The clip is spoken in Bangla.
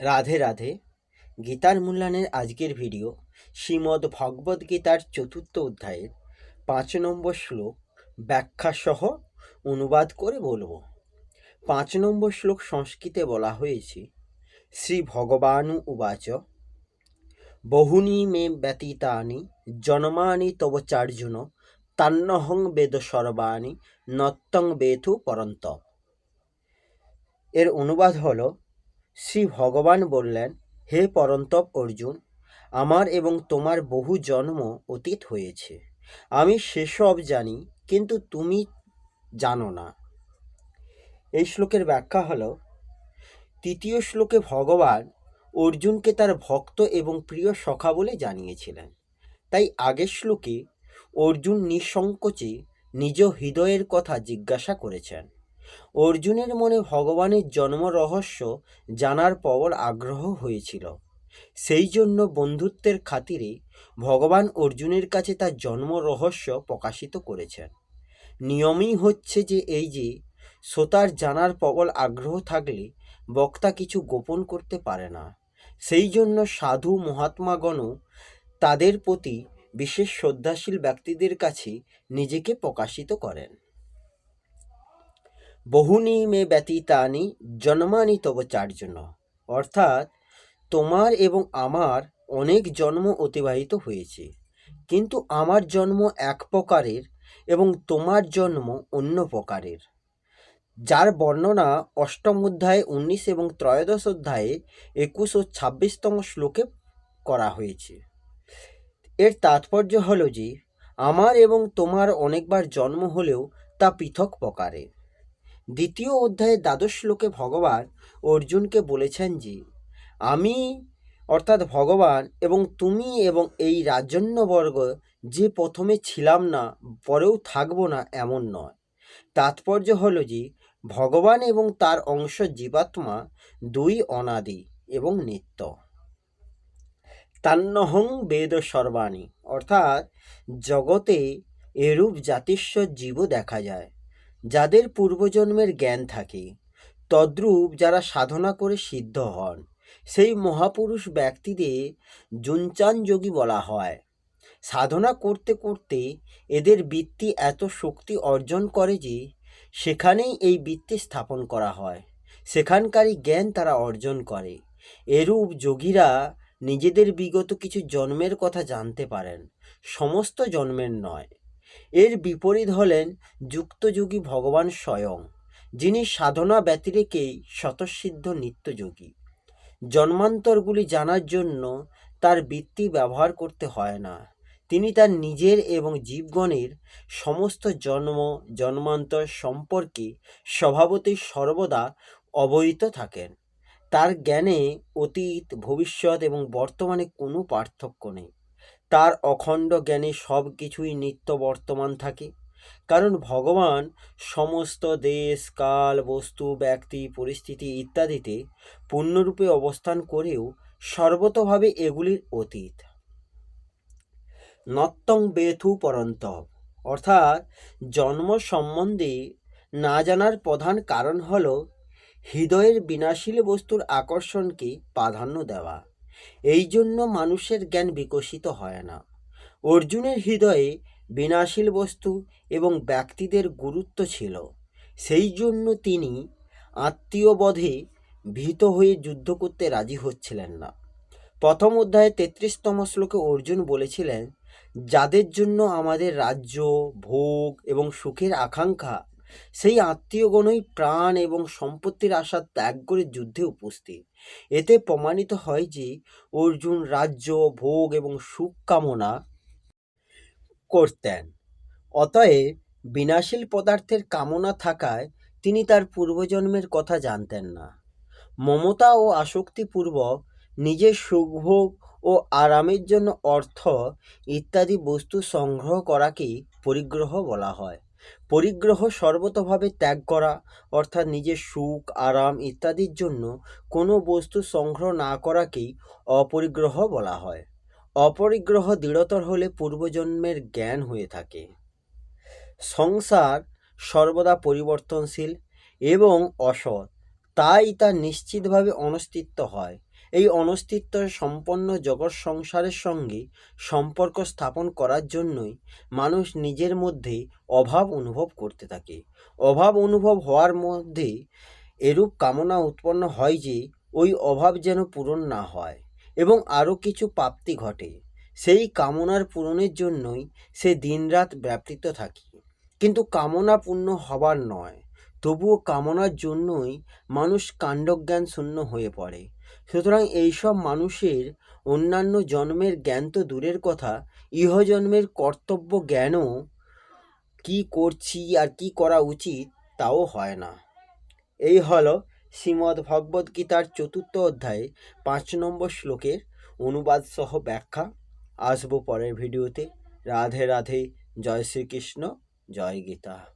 রাধে রাধে। গীতার মূল্যায়নের আজকের ভিডিও শ্রীমদ্ ভগবদ্ গীতার চতুর্থ অধ্যায়ের পাঁচ নম্বর শ্লোক ব্যাখ্যাসহ অনুবাদ করে বলব। পাঁচ নম্বর শ্লোক সংস্কৃতে বলা হয়েছে, শ্রী ভগবানু উবাচ, বহুনি মে ব্যতীতানি, জন্মানি তব চার্জুন, তান্নহং বেদ সর্বাণি, নত্তং বেথু পরন্ত এর অনুবাদ হলো শ্রী ভগবান বললেন, হে পরন্তপ অর্জুন, আমার এবং তোমার বহু জন্ম অতীত হয়েছে। আমি সেসব জানি, কিন্তু তুমি জানো না। এই শ্লোকের ব্যাখ্যা হলো, তৃতীয় শ্লোকে ভগবান অর্জুনকে তার ভক্ত এবং প্রিয় সখা বলে জানিয়েছিলেন। তাই আগের শ্লোকে অর্জুন নিঃসংকোচে নিজ হৃদয়ের কথা জিজ্ঞাসা করেছেন। অর্জুনের মনে ভগবানের জন্ম রহস্য জানার প্রবল আগ্রহ হয়েছিল। সেই জন্য বন্ধুত্বের খাতিরে ভগবান অর্জুনের কাছে তার জন্ম রহস্য প্রকাশিত করেছেন। নিয়মই হচ্ছে যে এই যে, শ্রোতার জানার প্রবল আগ্রহ থাকলে বক্তা কিছু গোপন করতে পারে না। সেই জন্য সাধু মহাত্মাগণও তাদের প্রতি বিশেষ শ্রদ্ধাশীল ব্যক্তিদের কাছে নিজেকে প্রকাশিত করেন। বহুনি মে ব্যতীতানি জন্মানি তব অর্থাৎ তোমার এবং আমার অনেক জন্ম অতিবাহিত হয়েছে। কিন্তু আমার জন্ম এক প্রকারের এবং তোমার জন্ম অন্য প্রকারের। যার বর্ণনা অষ্টম অধ্যায়ে, উনিশ এবং ত্রয়োদশ অধ্যায়ে একুশ ও ছাব্বিশতম শ্লোকে করা হয়েছে। এর তাৎপর্য হল যে, আমার এবং তোমার অনেকবার জন্ম হলেও তা পৃথক প্রকারের। দ্বিতীয় অধ্যায়ে দ্বাদশ শ্লোকে ভগবান অর্জুনকে বলেছেন যে, আমি অর্থাৎ ভগবান এবং তুমি এবং এই রাজন্যবর্গ যে প্রথমে ছিলাম না, পরেও থাকব না এমন নয়। তাৎপর্য হলো যে, ভগবান এবং তার অংশ জীবাত্মা দুই অনাদি এবং নিত্য। তান্নহং বেদ সর্বাণী, অর্থাৎ জগতে এরূপ জাতিস্ব জীব দেখা যায়। যাদের পূর্বজন্মের জ্ঞান থাকে, তদ্রূপ যারা সাধনা করে সিদ্ধ হন, সেই মহাপুরুষ ব্যক্তিদের জুনচান যোগী বলা হয়। সাধনা করতে করতে এদের বৃত্তি এত শক্তি অর্জন করে যে, সেখানেই এই বৃত্তি স্থাপন করা হয়। সেখানকারই জ্ঞান তারা অর্জন করে। এরূপ যোগীরা নিজেদের বিগত কিছু জন্মের কথা জানতে পারেন। সমস্ত জন্মের নয়। এর বিপরীত হলেন যুক্তযোগী ভগবান স্বয়ং, যিনি সাধনা ব্যতিরেকেই স্বতঃসিদ্ধ নিত্যযোগী। জন্মান্তরগুলি জানার জন্য তার বৃত্তি ব্যবহার করতে হয় না। তিনি তার নিজের এবং জীবগণের সমস্ত জন্ম, জন্মান্তর সম্পর্কে স্বভাবতই সর্বদা অবহিত থাকেন। তার জ্ঞানে অতীত, ভবিষ্যৎ এবং বর্তমানে কোনো পার্থক্য নেই। তার অখণ্ড জ্ঞানে সব কিছুই নিত্য বর্তমান থাকে। কারণ ভগবান সমস্ত দেশ, কাল, বস্তু, ব্যক্তি, পরিস্থিতি ইত্যাদিতে পূর্ণরূপে অবস্থান করেও সর্বতভাবে এগুলির অতীত। নত্তং বেথু পরন্ত অর্থাৎ জন্ম সম্বন্ধে না জানার প্রধান কারণ হল হৃদয়ের বিনাশীল বস্তুর আকর্ষণকে প্রাধান্য দেওয়া। এই জন্য মানুষের জ্ঞান বিকশিত হয় না। অর্জুনের হৃদয়ে বিনাশীল বস্তু এবং ব্যক্তিদের গুরুত্ব ছিল। সেই জন্য তিনি আত্মীয়বধে ভীত হয়ে যুদ্ধ করতে রাজি হচ্ছিলেন না। প্রথম অধ্যায়ে তেত্রিশতম শ্লোকে অর্জুন বলেছিলেন, যাদের জন্য আমাদের রাজ্য, ভোগ এবং সুখের আকাঙ্ক্ষা সেই আত্মীয়গণই প্রাণ এবং সম্পত্তির আশা ত্যাগ করে যুদ্ধে উপস্থিত। এতে প্রমাণিত হয় যে অর্জুন রাজ্য, ভোগ এবং সুখ কামনা করতেন। অতএব বিনাশীল পদার্থের কামনা থাকায় তিনি তার পূর্বজন্মের কথা জানতেন না। মমতা ও আসক্তিপূর্বক নিজের সুখভোগ ও আরামের জন্য অর্থ ইত্যাদি বস্তু সংগ্রহ করাকেই পরিগ্রহ বলা হয়। পরিগ্রহ সর্বতভাবে ত্যাগ করা, অর্থাৎ নিজের সুখ, আরাম ইত্যাদির জন্য কোনো বস্তু সংগ্রহ না করাকেই অপরিগ্রহ বলা হয়। অপরিগ্রহ দৃঢ়তর হলে পূর্বজন্মের জ্ঞান হয়ে থাকে। সংসার সর্বদা পরিবর্তনশীল এবং অসৎ, তাই তা নিশ্চিতভাবে অনস্তিত্ব হয়। এই অনস্তিত্ব সম্পন্ন জগৎ সংসারের সঙ্গে সম্পর্ক স্থাপন করার জন্যই মানুষ নিজের মধ্যে অভাব অনুভব করতে থাকে। অভাব অনুভব হওয়ার মধ্যে এরূপ কামনা উৎপন্ন হয় যে ওই অভাব যেন পূরণ না হয় এবং আরও কিছু প্রাপ্তি ঘটে। সেই কামনার পূরণের জন্যই সে দিনরাত ব্যাপৃত থাকে। কিন্তু কামনা পূর্ণ হবার নয়, তবুও কামনার জন্যই মানুষ কাণ্ডজ্ঞান শূন্য হয়ে পড়ে। সুতরাং এইসব মানুষের অন্যান্য জন্মের জ্ঞান তো দূরের কথা, ইহজন্মের কর্তব্য জ্ঞানও কি করছি আর কি করা উচিত তাও হয় না। এই হল শ্রীমদ্ ভগবদ্ গীতার চতুর্থ অধ্যায়ে, পাঁচ নম্বর শ্লোকের অনুবাদ সহ ব্যাখ্যা। আসব পরের ভিডিওতে। রাধে রাধে, জয় শ্রীকৃষ্ণ, জয় গীতা।